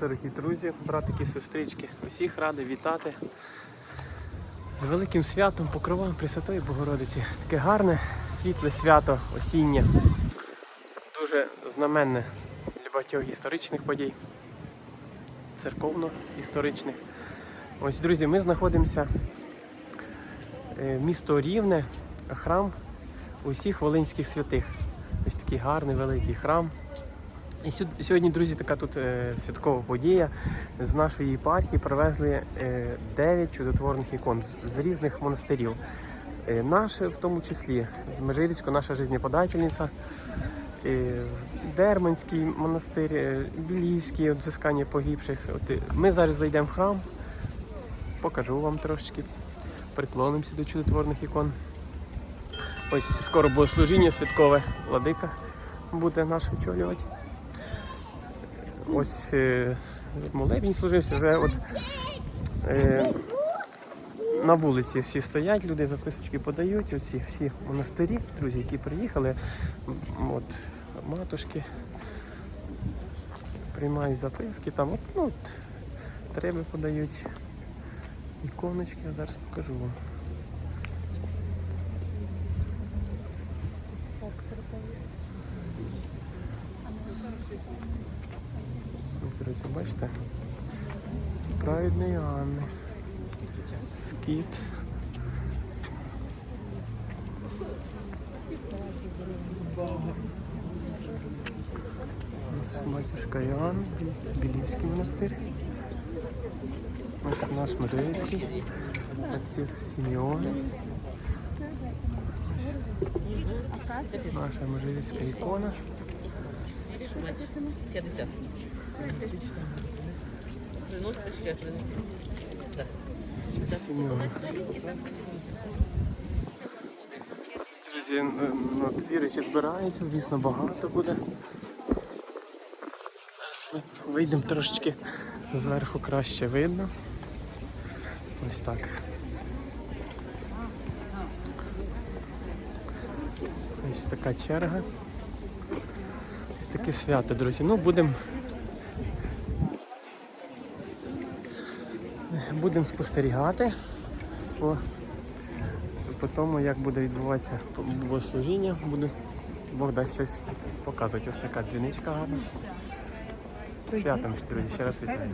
Дорогі друзі, братики, сестрички, усіх радий вітати з великим святом Покровам Пресвятої Богородиці. Таке гарне, світле свято осіннє, дуже знаменне для багатьох історичних подій, церковно-історичних. Ось, друзі, ми знаходимося е, місто Рівне, храм усіх Волинських святих. Ось такий гарний великий храм. І сьогодні, друзі, така тут е, святкова подія. З нашої єпархії привезли е, 9 чудотворних ікон з, з різних монастирів. Е, наше в тому числі з Межирівського наша жизнеподательниця, е, Дерманський монастир, е, Білівський, от погибших. От, е, ми зараз зайдемо в храм, покажу вам трошечки, приклонимося до чудотворних ікон. Ось скоро богослужіння святкове, владика буде наш очолювати. Ось е, молебень служився, вже от е, на вулиці всі стоять, люди записочки подають, оці всі монастирі, друзі, які приїхали, от матушки приймають записки, там от, ну, от, треба подають іконочки, я зараз покажу вам. Ось, друзі, бачите? Праведний Анни. Скіт. Ось Батюшка Іоанн, Білівський монастир. Ось наш Межирський. Отець Сімеон. Ось наша Межирська ікона. 50. Приносите ще принесіть. Так. Друзі, н- ну, от збирається, звісно, багато буде. Зараз ми вийдемо трошечки зверху краще видно. Ось так. Ось така черга. Ось таке свято, друзі. Ну, будемо. Будемо спостерігати. по, по тому, як буде відбуватися богослужіння, буду Бог дасть щось показувати. Ось така дзвіничка гарна. Святом, друзі, ще раз вітаю.